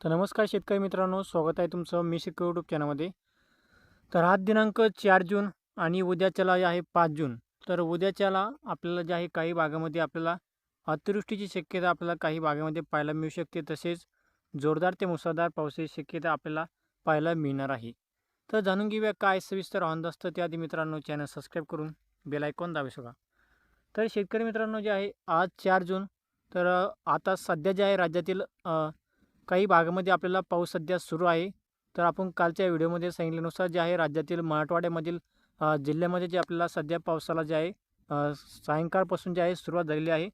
तर नमस्कार शेतकरी मित्रांनो स्वागत आहे तुमचं मी शेतकरी यूट्यूब चॅनलमध्ये तर आज दिनांक चार जून आणि उद्याच्याला जे आहे पाच जून. तर उद्याच्याला आपल्याला जे आहे काही भागामध्ये आपल्याला अतिवृष्टीची शक्यता आपल्याला काही भागामध्ये पाहायला मिळू शकते. तसेच जोरदार ते मुसळधार पावसाची शक्यता आपल्याला पाहायला मिळणार आहे. तर जाणून घेऊया काय सविस्तर ऑन असतं त्याआधी मित्रांनो चॅनल सबस्क्राईब करून बेल आयकॉन दाबू शका तर शेतकरी मित्रांनो जे आहे आज चार जून तर आता सध्या जे आहे राज्यातील काही भागामध्ये आपल्याला पाऊस सध्या सुरू आहे. तर आपण कालच्या व्हिडिओमध्ये सांगितल्यानुसार जे आहे राज्यातील मराठवाड्यामधील जिल्ह्यामध्ये जे आपल्याला सध्या पावसाला जे आहे सायंकाळपासून जे आहे सुरुवात झालेली आहे.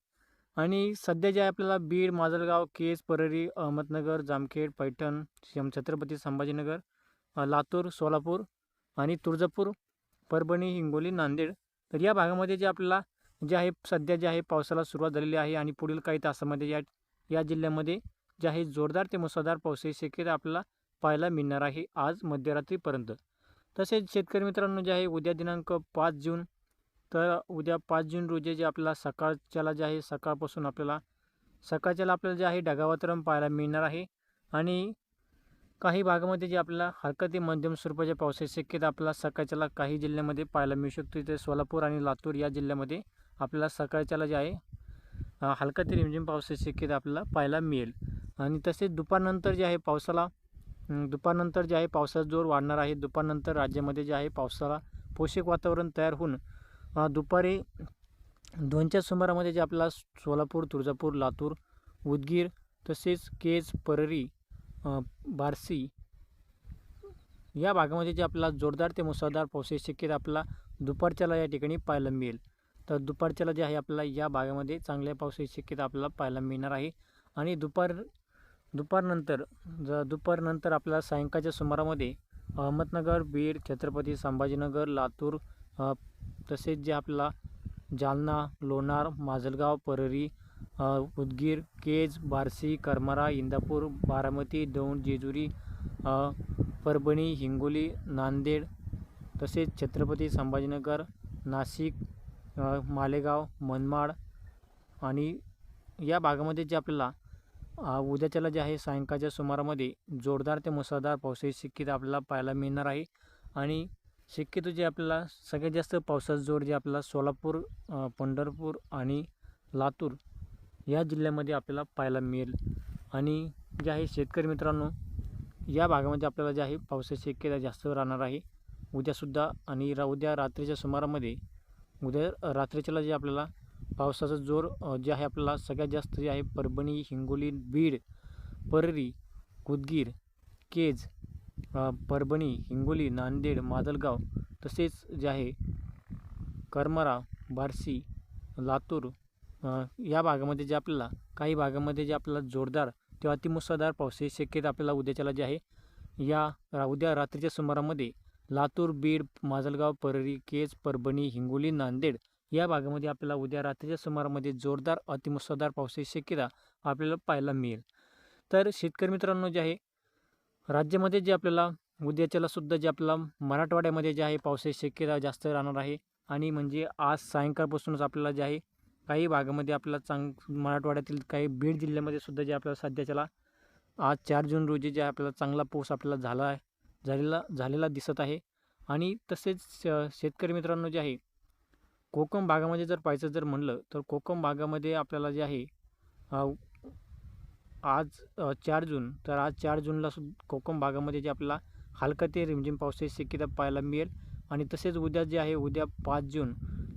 आणि सध्या जे आहे आपल्याला बीड माजलगाव केज परळी अहमदनगर जामखेड पैठण शम छत्रपती संभाजीनगर लातूर सोलापूर आणि तुळजापूर परभणी हिंगोली नांदेड तर या भागामध्ये जे आपल्याला जे आहे सध्या जे आहे पावसाला सुरुवात झालेली आहे आणि पुढील काही तासामध्ये या या जिल्ह्यामध्ये जे आहे जोरदार ते मुसळधार पावसाची शक्यता आपल्याला पाहायला मिळणार आहे आज मध्यरात्रीपर्यंत. तसेच शेतकरी मित्रांनो जे आहे उद्या दिनांक पाच जून तर उद्या पाच जून रोजी जे आपल्याला सकाळच्याला जे आहे सकाळपासून आपल्याला सकाळच्याला आपल्याला जे आहे ढगावातरण पाहायला मिळणार आहे. आणि काही भागामध्ये जे आपल्याला हलका ते मध्यम स्वरूपाच्या पावसाची शक्यता आपल्याला सकाळच्याला काही जिल्ह्यामध्ये पाहायला मिळू शकते. ते सोलापूर आणि लातूर या जिल्ह्यामध्ये आपल्याला सकाळच्याला जे आहे हलका ते रिमझिम पावसाची शक्यता आपल्याला पाहायला मिळेल. आणि तसेच दुपारनंतर जे आहे पावसाला दुपारनंतर जे आहे पावसाचा जोर वाढणार आहे. दुपारनंतर राज्यामध्ये जे आहे पावसाला पोषक वातावरण तयार होऊन दुपारी दोनच्या सुमारामध्ये जे आपल्याला सोलापूर तुळजापूर लातूर उदगीर तसेच केज पररी बारसी या भागामध्ये जे आपल्याला जोरदार ते मुसळधार पावसाची शक्यता आपल्याला दुपारच्याला या ठिकाणी पाहायला मिळेल. तर दुपारच्याला जे आहे आपल्याला या भागामध्ये चांगल्या पावसाची शक्यता आपल्याला पाहायला मिळणार आहे. आणि दुपार दुपारनंतर ज दुपारनंतर आपल्याला सायंकाळच्या सुमारामध्ये अहमदनगर बीड छत्रपती संभाजीनगर लातूर तसेच जे आपला जालना लोणार माजलगाव परळी उदगीर केज बार्शी करमारा इंदापूर बारामती दौंड जेजुरी परभणी हिंगोली नांदेड तसेच छत्रपती संभाजीनगर नाशिक मालेगाव मनमाड आणि या भागामध्ये जे आपल्याला उद्याच्याला जे आहे सायंकाळच्या सुमारामध्ये जोरदार ते मुसळधार पावसाची शक्यता आपल्याला पाहायला मिळणार आहे. आणि शक्यतो जे आपल्याला सगळ्यात जास्त पावसाचा जोर जे आपल्याला सोलापूर पंढरपूर आणि लातूर या जिल्ह्यामध्ये आपल्याला पाहायला मिळेल. आणि जे आहे शेतकरी मित्रांनो या भागामध्ये आपल्याला जे आहे पावसाची शक्यता जास्त राहणार आहे. उद्यासुद्धा आणि रा उद्या रात्रीच्या सुमारामध्ये उद्या रात्रीच्याला जे आपल्याला पावसाचा जोर जे आहे आपल्याला सगळ्यात जास्त जे आहे परभणी हिंगोली बीड परळी कुदगीर केज परभणी हिंगोली नांदेड मादलगाव तसेच जे आहे करमाळा बार्शी लातूर या भागामध्ये जे आपल्याला काही भागामध्ये जे आपल्याला जोरदार किंवा अतिमुसळधार पावसाची शक्यता आपल्याला उद्याच्याला जे आहे या रा- उद्या रात्रीच्या सुमारामध्ये लातूर बीड माजलगाव परळी केज परभणी हिंगोली नांदेड या भागामध्ये आपल्याला उद्या रात्रीच्या सुमारामध्ये जोरदार अतिमुसळधार पावसाची शक्यता आपल्याला पाहायला मिळेल. तर शेतकरी मित्रांनो जे आहे राज्यामध्ये जे आपल्याला उद्याच्यालासुद्धा जे आपल्याला मराठवाड्यामध्ये जे आहे पावसाची शक्यता जास्त राहणार आहे. आणि म्हणजे आज सायंकाळपासूनच आपल्याला जे आहे काही भागामध्ये आपल्याला चांग मराठवाड्यातील काही बीड जिल्ह्यामध्ये सुद्धा जे आपल्याला सध्याच्याला आज चार जून रोजी जे आहे आपल्याला चांगला पाऊस आपल्याला झाला आहे झालेला झालेला दिसत आहे. आणि तसेच श- शेतकरी मित्रांनो जे आहे कोकम भागामध्ये जर पाहायचं जर म्हणलं तर कोकम भागामध्ये आपल्याला जे आहे आज चार जून तर आज चार जूनला सु कोकम भागामध्ये जे आपल्याला हलका ते रिमझिम पावसाची शक्यता पाहायला मिळेल. आणि तसेच उद्या जे आहे उद्या पाच जून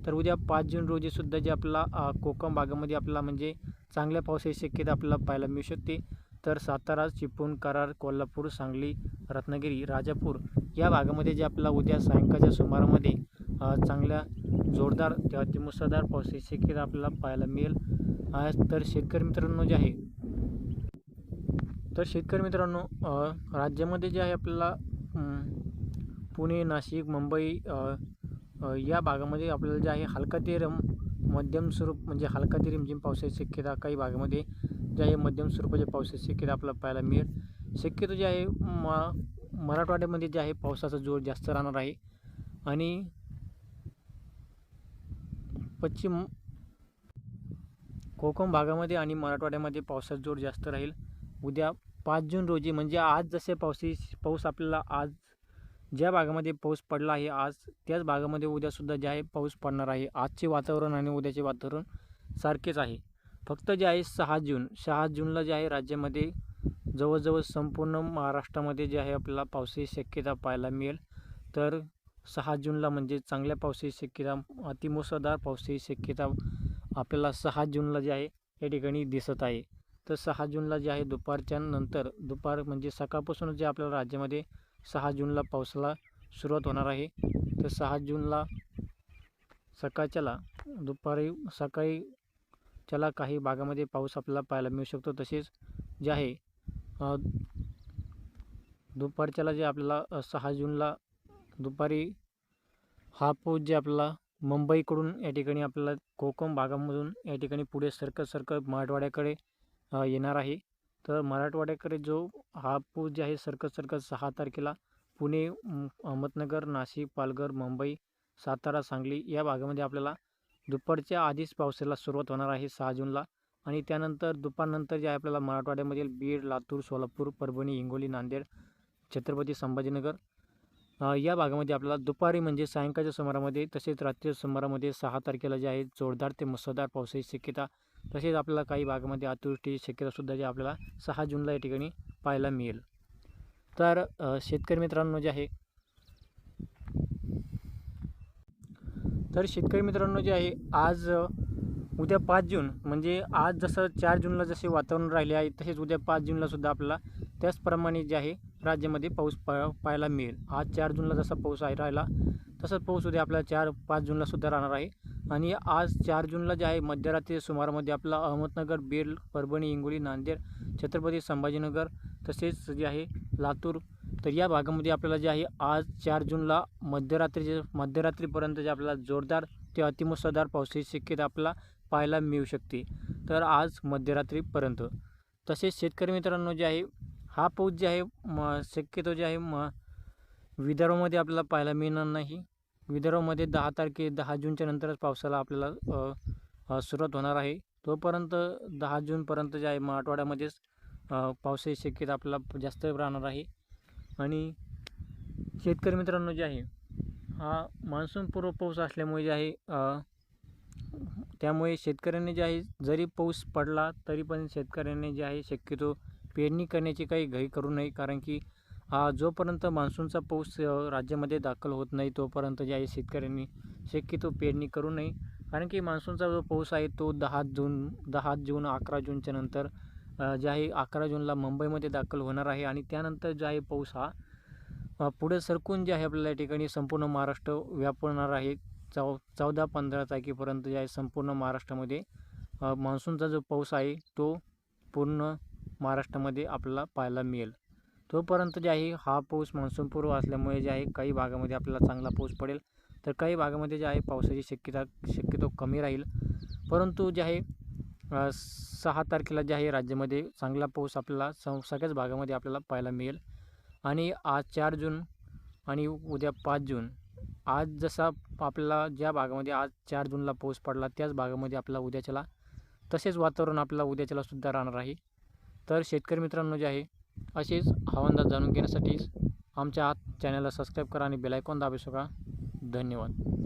तर उद्या पाच जून रोजी सुद्धा जे आपला कोकम भागामध्ये आपला म्हणजे चांगल्या पावसाची शक्यता आपल्याला पाहायला मिळू शकते. तर सातारा चिपळूण कराड कोल्हापूर सांगली रत्नागिरी राजापूर या भागामध्ये जे आपला उद्या सायंकाळच्या सुमारामध्ये चांगल्या जोरदार ते मुसळधार पाऊस हे शक्यता आपल्याला पाहायला मिळेल. आज तर शेतकरी मित्रांनो जे आहे तर शेतकरी मित्रांनो राज्यामध्ये जे आहे आपल्याला पुणे नाशिक मुंबई या भागामध्ये आपल्याला जे आहे हलका ते रम मध्यम स्वरूप म्हणजे हलका ते रिमझिम पावसाची शक्यता काही भागामध्ये जे आहे मध्यम स्वरूपाच्या पावसाची शक्यता आपल्याला पाहायला मिळेल. शक्यतो जे आहे म मराठवाड्यामध्ये जे आहे पावसाचा जोर जास्त राहणार आहे. आणि पश्चिम कोकण भागामध्ये आणि मराठवाड्यामध्ये पावसाचा जोर जास्त राहील. उद्या पाच जून रोजी म्हणजे आज जसे पावसी पाऊस आपल्याला आज ज्या भागामध्ये पाऊस पडला आहे आज त्याच भागामध्ये उद्यासुद्धा जे आहे पाऊस पडणार आहे. आजचे वातावरण आणि उद्याचे वातावरण सारखेच आहे. फक्त जे आहे सहा जून सहा जूनला जे आहे राज्यामध्ये जवळजवळ संपूर्ण महाराष्ट्रामध्ये जे आहे आपल्याला पावसाची शक्यता पाहायला मिळेल. तर सहा जूनला म्हणजे चांगल्या पावसाची शक्यता अतिमुसळधार पावसाची शक्यता आपल्याला सहा जूनला जे आहे या ठिकाणी दिसत आहे. तर सहा जूनला जे आहे दुपारच्या नंतर दुपार म्हणजे सकाळपासूनच जे आपल्याला राज्यामध्ये सहा जूनला पावसाला सुरुवात होणार आहे. तर सहा जूनला सकाळच्याला दुपारी सकाळी त्याला काही भागामध्ये पाऊस आपल्याला पाहायला मिळू शकतो. तसेच जे आहे दुपारच्याला जे आपल्याला सहा जूनला दुपारी हा पाऊस जे आपला मुंबईकडून या ठिकाणी आपल्याला कोकम भागामधून या ठिकाणी पुढे सरकत सरकत मराठवाड्याकडे येणार आहे. तर मराठवाड्याकडे जो हा पूर जे आहे सरकत सरकत सहा तारखेला पुणे अहमदनगर नाशिक पालघर मुंबई सातारा सांगली या भागामध्ये आपल्याला दुपारच्या आधीच पावसाला सुरुवात होणार आहे सहा जूनला. आणि त्यानंतर दुपारनंतर जे आहे आपल्याला मराठवाड्यामधील बीड लातूर सोलापूर परभणी हिंगोली नांदेड छत्रपती संभाजीनगर या भागामध्ये आपल्याला दुपारी म्हणजे सायंकाळच्या सुमारामध्ये तसेच रात्रीच्या सुमारामध्ये सहा तारखेला जे आहे जोरदार ते मुसळधार पावसाची शक्यता तसेच आपल्याला काही भागामध्ये अतिवृष्टीची शक्यतासुद्धा जे आपल्याला सहा जूनला या ठिकाणी पाहायला मिळेल. तर शेतकरी मित्रांनो जे आहे तर शेतकरी मित्रांनो जे आहे आज उद्या पाच जून म्हणजे आज जसं चार जूनला जसे वातावरण राहिले आहे तसेच उद्या पाच जूनलासुद्धा आपल्याला त्याचप्रमाणे जे आहे राज्यामध्ये पाऊस पा पाहायला मिळेल. आज चार जूनला जसा पाऊस आहे राहिला तसंच पाऊस उद्या आपला चार पाच जूनलासुद्धा राहणार आहे. आणि आज चार जूनला जे आहे मध्यरात्री सुमारामध्ये आपला अहमदनगर बीड परभणी हिंगोली नांदेड छत्रपती संभाजीनगर तसेच जे आहे लातूर तर या भागामध्ये आपल्याला जे आहे आज चार जूनला मध्यरात्रीचे मध्यरात्रीपर्यंत जे आपल्याला जोरदार ते अतिमुसळधार पावसाची शक्यता आपल्याला पाहायला मिळू शकते. तर आज मध्यरात्रीपर्यंत. तसेच शेतकरी मित्रांनो जे आहे हा पाऊस जे आहे म शक्यतो जे आहे म विदर्भामध्ये आपल्याला पाहायला मिळणार नाही. विदर्भामध्ये दहा तारखे दहा जूनच्या नंतरच पावसाला आपल्याला सुरुवात होणार आहे. तोपर्यंत दहा जूनपर्यंत जे आहे मराठवाड्यामध्येच आठवड्यामध्येच पावसाची शक्यता आपल्याला जास्त राहणार आहे. आणि शेतकरी मित्रांनो जे आहे हा मान्सूनपूर्व पाऊस असल्यामुळे जे आहे त्यामुळे शेतकऱ्यांनी जे आहे जरी पाऊस पडला तरी पण शेतकऱ्यांनी जे आहे शक्यतो पेरणी करण्याची काही घाई करू नये कारण की हा जोपर्यंत मान्सूनचा पाऊस राज्यामध्ये दाखल होत नाही तोपर्यंत जे आहे शेतकऱ्यांनी शक्यतो पेरणी करू नये. कारण की मान्सूनचा जो पाऊस आहे तो दहा जून दहा जून अकरा जूनच्या नंतर जे आहे अकरा जूनला मुंबईमध्ये दाखल होणार आहे. आणि त्यानंतर जे आहे पाऊस हा पुढे सरकून जे आहे आपल्याला या ठिकाणी संपूर्ण महाराष्ट्र व्यापणार आहे. चौ चौदा पंधरा तारखेपर्यंत जे आहे संपूर्ण महाराष्ट्रामध्ये मान्सूनचा जो पाऊस आहे तो पूर्ण महाराष्ट्रामध्ये आपल्याला पाहायला मिळेल. तोपर्यंत जे आहे हा पाऊस मान्सूनपूर्व असल्यामुळे जे आहे काही भागामध्ये आपल्याला चांगला पाऊस पडेल. तर काही भागामध्ये जे आहे पावसाची शक्यता शक्यतो कमी राहील. परंतु जे आहे सहा तारखेला जे आहे राज्यामध्ये चांगला पाऊस आपल्याला स सगळ्याच भागामध्ये आपल्याला पाहायला मिळेल. आणि आज चार जून आणि उद्या पाच जून. आज जसा आपल्याला ज्या भागामध्ये आज चार जूनला पाऊस पडला त्याच भागामध्ये आपला उद्याच्याला तसेच वातावरण आपल्याला उद्याच्याला सुद्धा राहणार आहे. तर शेतकरी मित्रांनो जे आहे असेच हवांदाज जाणून घेण्यासाठीच आमच्या चॅनलला सबस्क्राईब करा आणि बेलायकॉन दाबू शका धन्यवाद.